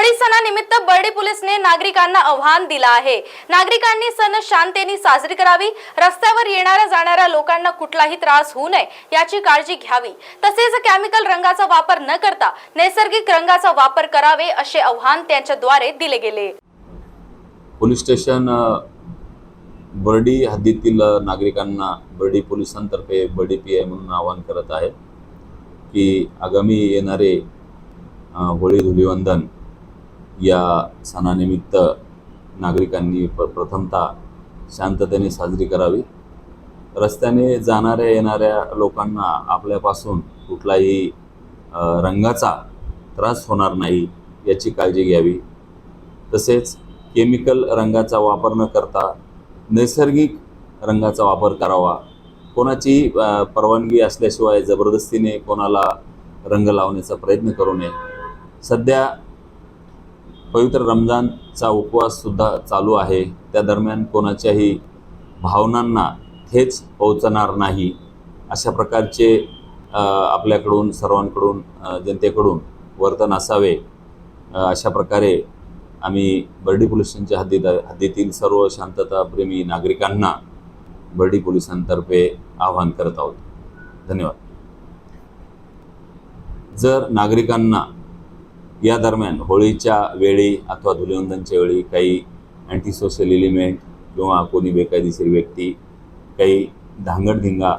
होळी सणानिमित्त बर्डी पोलीसने नागरिकांना आव्हान दिलं आहे. नागरिकांनी सण शांतेने साजरी करावी रस्त्यावर येणाऱ्या जाणाऱ्या लोकांना कुठलाही त्रास होऊ नये याची काळजी घ्यावी. तसेच केमिकल रंगाचा वापर न करता नैसर्गिक रंगाचा वापर करावे असे आव्हान त्यांच्याद्वारे दिले गेले. पोलीस स्टेशन बर्डी हद्दीतील नागरिकांना बर्डी पोलिसांतर्फे बर्डी पी आय म्हणून आवाहन करत आहे की आगामी येणारे होळी धुलिवंदन या सणानिमित्त नागरिकांनी प प्रथमतः शांततेने साजरी करावी. रस्त्याने जाणाऱ्या येणाऱ्या लोकांना आपल्यापासून कुठलाही रंगाचा त्रास होणार नाही याची काळजी घ्यावी. तसेच केमिकल रंगाचा वापर न करता नैसर्गिक रंगाचा वापर करावा. कोणाची परवानगी असल्याशिवाय जबरदस्तीने कोणाला रंग लावण्याचा प्रयत्न करू नये. सध्या पवित्र रमजानचा उपवाससुद्धा चालू आहे. त्या दरम्यान कोणाच्याही भावनांना थेच पोहोचणार नाही. अशा प्रकारचे आपल्याकडून सर्वांकडून जनतेकडून वर्तन असावे. अशा प्रकारे आम्ही बर्डी पोलिसांच्या हद्दीत हद्दीतील सर्व शांतताप्रेमी नागरिकांना बर्डी पोलिसांतर्फे आवाहन करत आहोत. धन्यवाद. जर नागरिकांना या दरम्यान होळीच्या वेळी अथवा धुलिवंदनच्या वेळी काही अँटी सोशल एलिमेंट किंवा कोणी बेकायदेशीर व्यक्ती काही धांगडधिंगा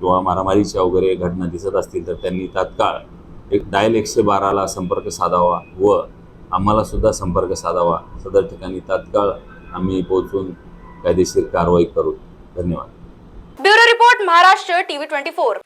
किंवा मारामारीच्या वगैरे घटना दिसत असतील तर त्यांनी तात्काळ एक डायल एकशे बाराला संपर्क साधावा व आम्हालासुद्धा संपर्क साधावा. सदर ठिकाणी तात्काळ आम्ही पोहोचून कायदेशीर कारवाई करू. धन्यवाद. Bureau report Maharashtra TV twenty four.